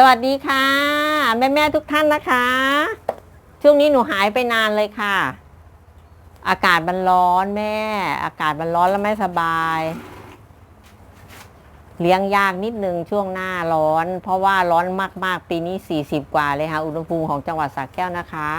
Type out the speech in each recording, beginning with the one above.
สวัสดีค่ะ แม่แม่ๆทุกท่านนะคะ ช่วงนี้หนูหายไปนานเลยค่ะ อากาศมันร้อนแม่ อากาศมันร้อนแล้วไม่สบาย เลี้ยงยากนิดนึงช่วงหน้าร้อน เพราะว่าร้อนมากๆ ปีนี้ 40 กว่าเลยค่ะอุณหภูมิของจังหวัดสระแก้วนะคะ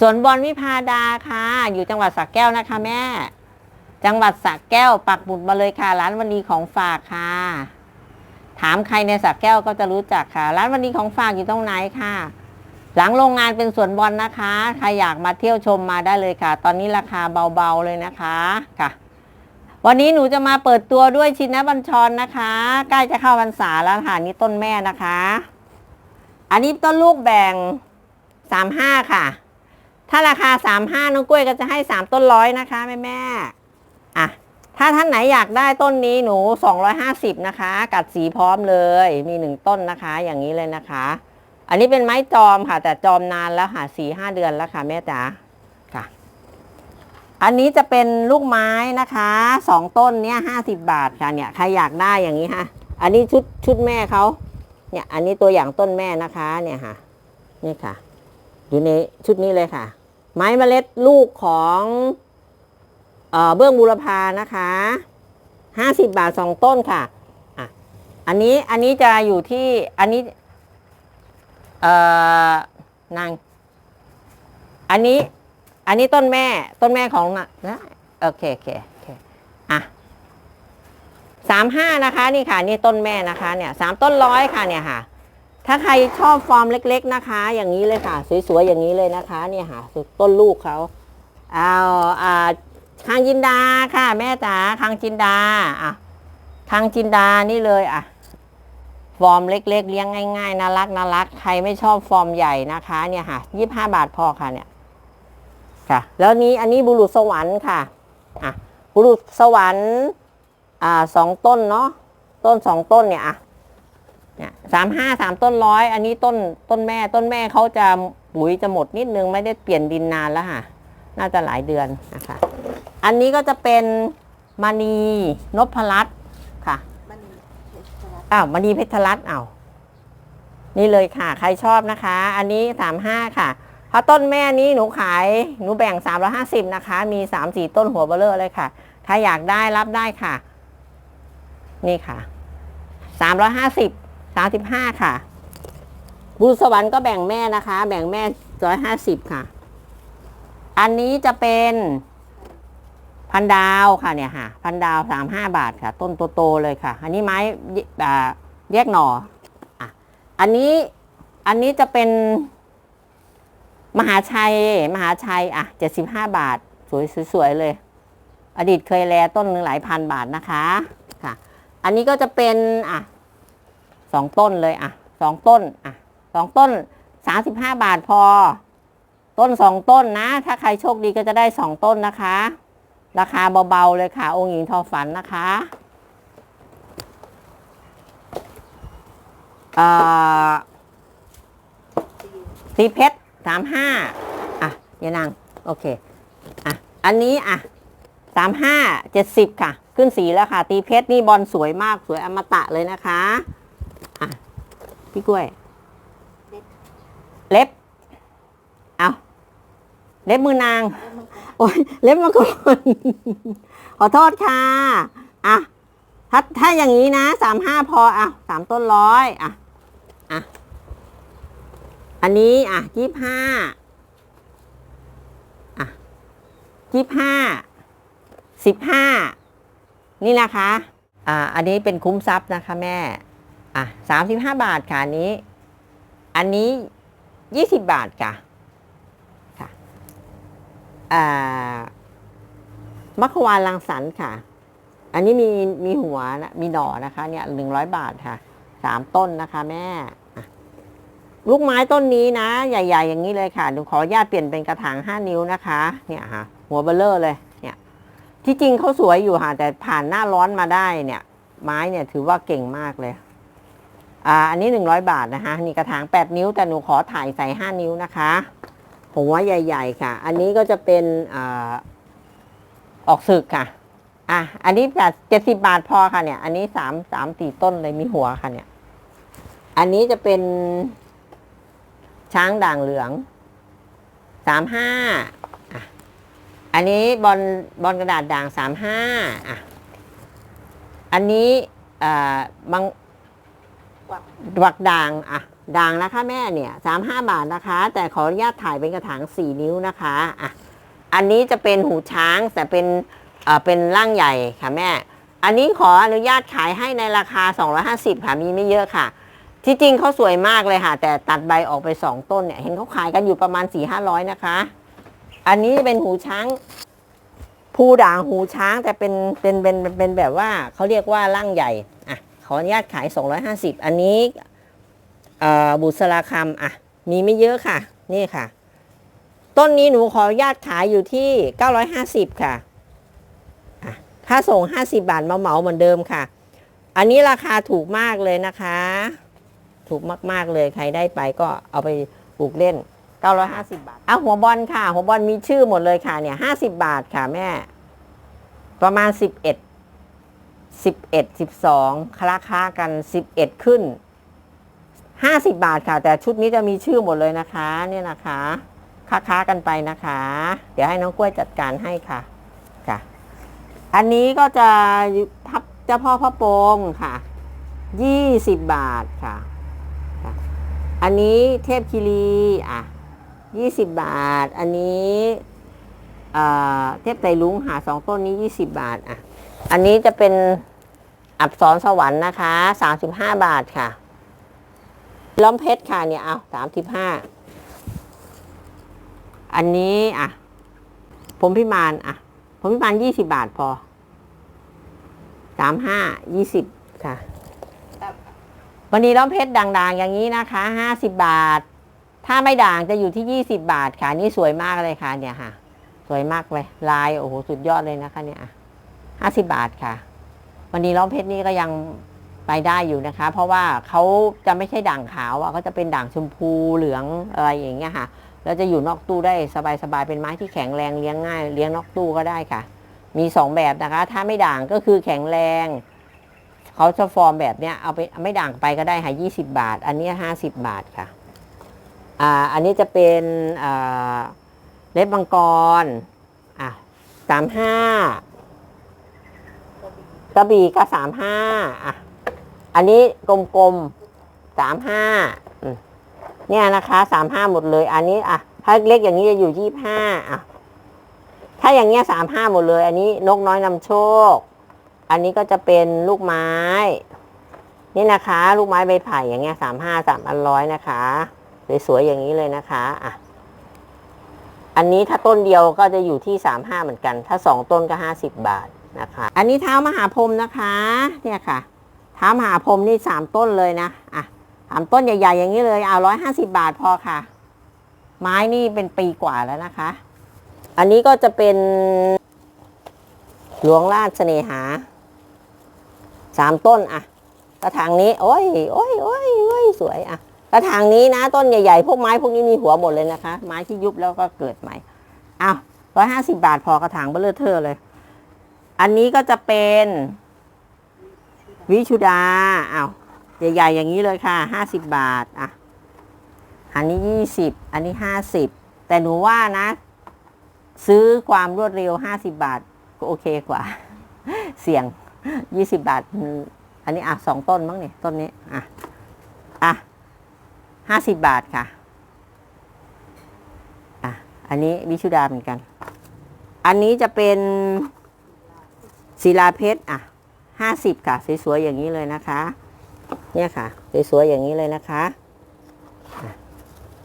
สวนบอลวิพาดาค่ะ อยู่จังหวัดสระแก้วนะคะ แม่ จังหวัดสระแก้วปักหมุดมาเลยค่ะ ร้านวันนี้ของฝากค่ะ ถามใครในสระแก้วก็จะรู้จักค่ะ ร้านวันนี้ของฝากอยู่ตรงไหนค่ะ หลังโรงงานเป็นสวนบอลนะคะ ใครอยากมาเที่ยวชมมาได้เลยค่ะ ตอนนี้ราคาเบาๆเลยนะคะค่ะ วันนี้หนูจะมาเปิดตัวด้วยชินบัญชรนะคะ ใกล้จะเข้าพรรษาแล้วค่ะนี่ต้นแม่นะคะ อันนี้ต้นลูกแบ่งสามห้าค่ะ ถ้าราคาสามห้าน้องกล้วยก็จะให้สามต้นร้อยนะคะแม่แม่อะ ถ้าท่านไหนอยากได้ต้นนี้หนู 250 นะคะ กัดสีพร้อมเลย มีหนึ่งต้นนะคะ อย่างนี้เลยนะคะ อันนี้เป็นไม้จอมค่ะ แต่จอมนานแล้วค่ะสี่ห้าเดือนแล้วค่ะแม่จ๋าค่ะ อันนี้จะเป็นลูกไม้นะคะสองต้นเนี้ยห้าสิบบาทค่ะเนี่ยใครอยากได้อย่างนี้ค่ะ อันนี้ชุดชุดแม่เขาเนี่ย อันนี้ตัวอย่างต้นแม่นะคะเนี่ยค่ะ นี่ค่ะ อยู่ในชุดนี้เลยค่ะ ไม้เมล็ดลูกของ เบื้องบูรพานะคะห้าสิบบาทสองต้นค่ะอะ อันนี้อันนี้จะอยู่ที่อันนี้เอ่อนางอันนี้อันนี้ต้นแม่ต้นแม่ของน่ะนะโอเคโอเคโอเคอะสามห้านะคะนี่ค่ะ นี่ต้นแม่นะคะเนี่ยสามต้นร้อยค่ะเนี่ยค่ะ ถ้าใครชอบฟอร์มเล็ก ๆนะคะ อย่างนี้เลยค่ะ สวยๆอย่างนี้เลยนะคะ เนี่ยค่ะต้นลูกเขาเอาอ่า คางจินดาค่ะ แม่จ๋าคางจินดาอะคางจินดานี่เลยอะ ฟอร์มเล็ก ๆ เลี้ยงง่ายๆน่ารักน่ารักใครไม่ชอบฟอร์มใหญ่นะคะ เนี่ยค่ะยี่ห้าบาทพอค่ะเนี่ย ค่ะ แล้วนี้อันนี้บุรุษสวรรค์ค่ะอะบุรุษสวรรค์อ่าสองต้นเนาะต้นสองต้นเนี่ยอะเนี่ยสามห้าสามต้นร้อยอันนี้ต้นต้นแม่ต้นแม่เขาจะปุ๋ยจะหมดนิดนึงไม่ได้เปลี่ยนดินนานแล้วค่ะ น่าจะหลายเดือนนะคะ อันนี้ก็จะเป็นมณีนพรัตน์ค่ะมันเพชรรัตน์อ้าวมณีเพชรรัตน์อ้าวนี่เลยค่ะ ใครชอบนะคะ อันนี้สามห้าค่ะเพราะต้นแม่นี้หนูขายหนูแบ่งสามร้อห้าสิบนะคะ มีสามสี่ต้นหัวเบลเลอร์เลยค่ะ ถ้าอยากได้รับได้ค่ะ นี่ค่ะสามร้อยห้าสิบสามสิบห้าค่ะ บุญสวรรค์ก็แบ่งแม่นะคะ แบ่งแม่ร้อยห้าสิบค่ะ อันนี้จะเป็น พันดาวค่ะเนี่ยค่ะพันดาวสามห้าบาทค่ะ ต้นโตๆเลยค่ะ อันนี้ไม้แยกหน่ออะอันนี้อันนี้จะเป็นมหาชัยมหาชัยอะเจ็ดสิบห้าบาทสวยสวยๆเลย อดีตเคยแลต้นหนึ่งหลายพันบาทนะคะค่ะ อันนี้ก็จะเป็นอะสองต้นเลยอะสองต้นอะสองต้นสามสิบห้าบาทพอ ต้นสองต้นนะ ถ้าใครโชคดีก็จะได้สองต้นนะคะ ราคาเบาๆเลยค่ะ องค์หญิงทอฝันนะคะสีเพชรสามห้าอะยานางโอเค อะ อันนี้อะสามห้าเจ็ดสิบค่ะ ขึ้นสีแล้วค่ะ ตีเพชรนี่บอลสวยมากสวยอมตะเลยนะคะ อะ พี่กล้วย เล็บ เล็บมือนาง โอ้ยเล็บมาก่อนขอโทษค่ะ อะ ถ้าถ้าอย่างนี้นะสามห้าพอ อะสามต้นร้อยอะ อะ อันนี้อะยี่ห้าอะยี่ห้าสิบห้านี่นะคะ อ่า อันนี้เป็นคุ้มทรัพย์นะคะแม่ อะสามสิบห้าบาทค่ะอันนี้ อันนี้ยี่สิบบาทค่ะ มัคควานรังสรรค่ะ อันนี้มีมีหัวนะมีหน่อนะคะ เนี่ยหนึ่งร้อยบาทค่ะสามต้นนะคะแม่ลูกไม้ต้นนี้นะ ใหญ่ ๆ อย่างนี้เลยค่ะหนูขอญาตเปลี่ยนเป็นกระถางห้านิ้วนะคะ เนี่ยค่ะ หัวเบลเลอร์เลย เนี่ย ที่จริงเขาสวยอยู่ค่ะ แต่ผ่านหน้าร้อนมาได้เนี่ย ไม้เนี่ยถือว่าเก่งมากเลย อ่า อันนี้หนึ่งร้อยบาทนะคะ นี่กระถางแปดนิ้วแต่หนูขอถ่ายใส่ห้านิ้วนะคะ หัวใหญ่ ๆ ค่ะ อันนี้ก็จะเป็นอออกศึกค่ะ อะ อันนี้แบบเจ็ดสิบาทพอค่ะเนี่ย อันนี้สามสามสี่ต้นเลยมีหัวค่ะเนี่ย อันนี้จะเป็นช้างด่างเหลืองสามห้าอะอันนี้บอลบอลกระดาษด่างสามห้าอะ อันนี้อ่าบาง วักวักด่างอะด่างนะคะแม่เนี่ยสามห้าบาทนะคะ แต่ขออนุญาตถ่ายเป็นกระถางสี่นิ้วนะคะอะอันนี้จะเป็นหูช้างแต่เป็นเอ่อเป็นร่างใหญ่ค่ะแม่ อันนี้ขออนุญาตขายให้ในราคา 250ค่ะมีไม่เยอะค่ะ ที่จริงเขาสวยมากเลยค่ะ แต่ตัดใบออกไป 2 ต้นเนี่ยเห็นเขาขายกันอยู่ประมาณ 4 5 0 0 นะคะ อันนี้เป็นหูช้างผู้ด่างหูช้างแต่เป็นเป็นเป็นเป็นเป็นแบบว่าเขาเรียกว่าร่างใหญ่อะ ขออนุญาตขาย 250 อันนี้บุษราคำอะ มีไม่เยอะค่ะ นี่ค่ะ ต้นนี้หนูขออนุญาตขายอยู่ที่ 950 ค่ะค่าส่ง 50 บาทมาเหมาเหมือนเดิมค่ะ อันนี้ราคาถูกมากเลยนะคะ ถูกมาก ๆ เลยใครได้ไปก็เอาไปปลูกเล่น 950 บาทอะหัวบอลค่ะ หัวบอลมีชื่อหมดเลยค่ะเนี่ย 50 บาทค่ะแม่ ประมาณ 11 11 12คลาค้ากัน 11 ขึ้น 50 บาทค่ะ แต่ชุดนี้จะมีชื่อหมดเลยนะคะเนี่ยนะคะค้าค้ากันไปนะคะ เดี๋ยวให้น้องกล้วยจัดการให้ค่ะค่ะ อันนี้ก็จะทับเจ้าพ่อพระโปงค่ะยี่สิบบาทค่ะค่ะ อันนี้เทพคิรีอะยี่สิบบาท อันนี้เทพไตรลุงหาสองต้นนี้ยี่สิบบาทอะ อันนี้จะเป็นอับสอนสวรรค์นะคะสามสิบห้าบาทค่ะ ล้อมเพชรค่ะเนี่ยเอาสามสิบห้าอันนี้อะ ผมพิมานอะ ผมพิมานยี่สิบาทพอสามห้ายี่สิบค่ะ วันนี้ล้อมเพชรด่างๆ อย่างนี้นะคะห้าสิบบาท ถ้าไม่ด่างจะอยู่ที่ยี่สิบาทค่ะ นี่สวยมากเลยค่ะ เนี่ยค่ะ สวยมากเลย ลายโอ้โหสุดยอดเลยนะคะเนี่ยอะ ห้าสิบบาทค่ะ วันนี้ล้อมเพชรนี่ก็ยังไปได้อยู่นะคะ เพราะว่าเขาจะไม่ใช่ด่างขาวอะเขาจะเป็นด่างชมพูเหลืองอะไรอย่างเงี้ยค่ะแล้วจะอยู่นอกตู้ได้สบายๆเป็นไม้ที่แข็งแรงเลี้ยงง่าย เลี้ยงนอกตู้ก็ได้ค่ะ มีสองแบบนะคะ ถ้าไม่ด่างก็คือแข็งแรงเขาจะฟอร์มแบบเนี้ยเอาไปไม่ด่างไปก็ได้ค่ะยี่สิบาท อันนี้ห้าสิบบาทค่ะอ่าอันนี้จะเป็นเล็บมังกรอะสามห้า กระบี่ก็สามห้าอะ อันนี้กลมๆสามห้าเนี่ยนะคะสามห้าหมดเลย อันนี้อะถ้าเล็กอย่างนี้จะอยู่ยี่ห้าอะ ถ้าอย่างเงี้ยสามห้าหมดเลย อันนี้นกน้อยนำโชค อันนี้ก็จะเป็นลูกไม้ นี่นะคะ ลูกไม้ใบไผ่อย่างเงี้ยสามห้าสามอันร้อยนะคะสวยๆอย่างนี้เลยนะคะอะอันนี้ถ้าต้นเดียวก็จะอยู่ที่สามห้าเหมือนกัน ถ้าสองต้นก็ห้าสิบบาท นะคะ อันนี้เท้ามหาพรมนะคะ เนี่ยค่ะ เท้ามหาพรมนี่สามต้นเลยนะอะสามต้นใหญ่ ๆ อย่างนี้เลยเอาร้อยห้าสิบบาทพอค่ะ ไม้นี่เป็นปีกว่าแล้วนะคะ อันนี้ก็จะเป็นหลวงราชเสน่หาสามต้นอะกระถางนี้ โอ้ยโอ้ยโอ้ยโอ้ยสวยอะกระถางนี้นะ ต้นใหญ่ๆ พวกไม้พวกนี้มีหัวหมดเลยนะคะ ไม้ที่ยุบแล้วก็เกิดใหม่อ้าวร้อยห้าสิบาทพอกระถางเบลเลอร์เทอร์เลย อันนี้ก็จะเป็นวิชุดาอ้าวใหญ่ๆอย่างนี้เลยค่ะห้าสิบบาทอะอันนี้ยี่สิบอันนี้ห้าสิบแต่หนูว่านะ ซื้อความรวดเร็วห้าสิบาท ก็โอเคกว่า เสี่ยงยี่สิบาท อันนี้อะสองต้นมั้งเนี่ยต้นนี้อะอะห้าสิบบาทค่ะอะ อันนี้วิชุดาเหมือนกัน อันนี้จะเป็น ศิลาเพชรอะห้าสิบค่ะสวยๆอย่างนี้เลยนะคะ เนี่ยค่ะสวยๆอย่างนี้เลยนะคะ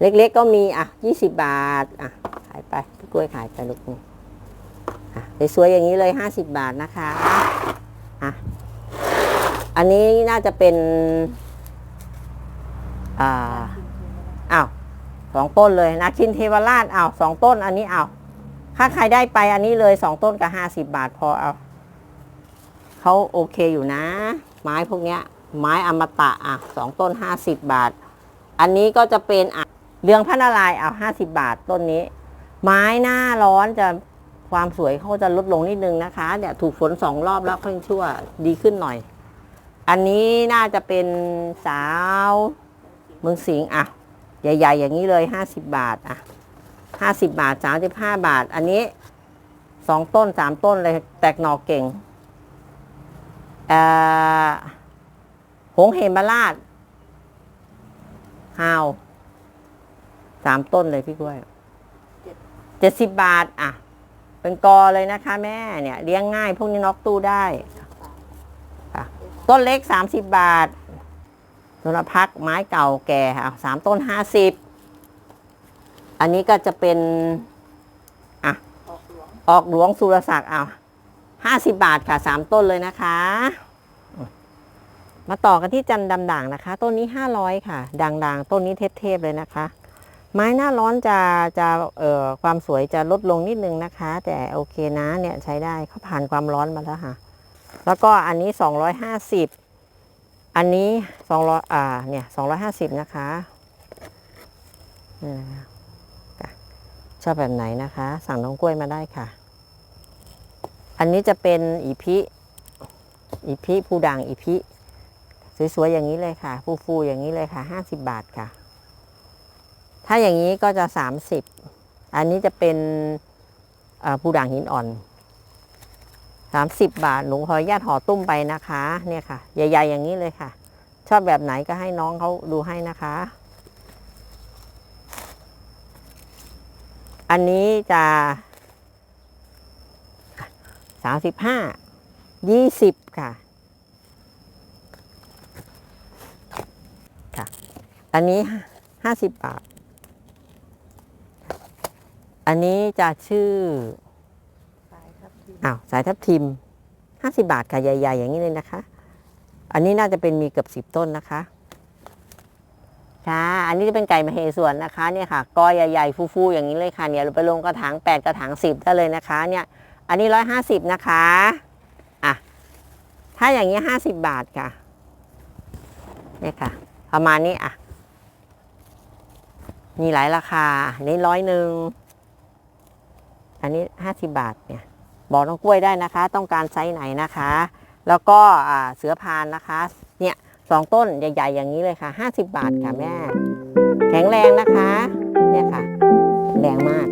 เล็กๆก็มีอะยี่สิบบาทอะขายไปพี่กล้วยขายไปลูกนี่อะสวยๆอย่างนี้เลยห้าสิบบาทนะคะอะอันนี้น่าจะเป็นอ่าอ้าวสองต้นเลยนาคินเทวราชอ้าวสองต้นอันนี้อ้าวถ้าใครได้ไปอันนี้เลยสองต้นกับห้าสิบบาทพอเอา เขาโอเคอยู่นะ ไม้พวกเนี้ย ไม้อมตะอะสองต้นห้าสิบบาท อันนี้ก็จะเป็นอะเรืองพระนารายเอาห้าสิบบาทต้นนี้ ไม้หน้าร้อนจะความสวยเขาจะลดลงนิดนึงนะคะเนี่ยถูกฝนสองรอบแล้วค่อยชั่วดีขึ้นหน่อย อันนี้น่าจะเป็นสาวเมืองสิงห์อะใหญ่ ๆ อย่างนี้เลยห้าสิบบาทอะห้าสิบบาทสามสิบห้าบาท อันนี้สองต้นสามต้นเลยแตกหน่อเก่ง หงเฮมบาลาดฮาวสามต้นเลยพี่กล้วยเจ็ดสิบบาท อะ เป็นกอเลยนะคะ แม่เนี่ยเลี้ยงง่าย พวกนี้น็อกตู้ได้ต้นเล็กสามสิบบาทนนพักไม้เก่าแก่ค่ะสามต้นห้าสิบอันนี้ก็จะเป็น อะ ออกหลวงออกหลวงสุรศักดิ์เอา ห้าสิบาทค่ะสามต้นเลยนะคะ มาต่อกันที่จันดำด่างนะคะ ต้นนี้ห้าร้อยค่ะ ด่างๆ ต้นนี้เทพๆเลยนะคะ ไม้หน้าร้อนจะจะเอ่อความสวยจะลดลงนิดนึงนะคะ แต่โอเคนะเนี่ยใช้ได้เขาผ่านความร้อนมาแล้วค่ะ แล้วก็อันนี้สองร้อยห้าสิบอันนี้สองร้อยอ่าเนี่ยสองร้อยห้าสิบนะคะนี่นะคะชอบแบบไหนนะคะ สั่งน้องกล้วยมาได้ค่ะ อันนี้จะเป็นอีพิอีพิผู้ดังอีพิสวยๆอย่างนี้เลยค่ะ ฟูๆอย่างนี้เลยค่ะห้าสิบบาทค่ะ ถ้าอย่างนี้ก็จะสามสิบอันนี้จะเป็นผู้ด่างหินอ่อนสามสิบบาทหนูขออนุญาตห่อตุ้มไปนะคะ เนี่ยค่ะ ใหญ่ ๆ อย่างนี้เลยค่ะ ชอบแบบไหนก็ให้น้องเขาดูให้นะคะ อันนี้จะ สามสิบห้ายี่สิบค่ะค่ะ อันนี้ห้าสิบบาท อันนี้จะชื่อสายครับทีอ้าวสายทับทิมห้าสิบาทค่ะใหญ่ ๆ อย่างนี้เลยนะคะ อันนี้น่าจะเป็นมีเกือบสิบต้นนะคะค่ะอันนี้จะเป็นไก่มเหสวนนะคะเนี่ยค่ะกอใหญ่ๆฟูๆอย่างนี้เลยค่ะเนี่ยเราไปลงกระถางแปดกระถางสิบได้เลยนะคะ เนี่ย อันนี้ร้อยห้าสิบนะคะอะถ้าอย่างนี้ห้าสิบบาทค่ะเนี่ยค่ะ ประมาณนี้อะ มีหลายราคาอันนี้ร้อยหนึ่งอันนี้ห้าสิบาทเนี่ยบอกน้องกล้วยได้นะคะ ต้องการไซส์ไหนนะคะ แล้วก็เสือพานนะคะ เนี่ยสองต้นใหญ่ ๆ อย่างนี้เลยค่ะห้าสิบาทค่ะแม่ แข็งแรงนะคะ เนี่ยค่ะ แรงมาก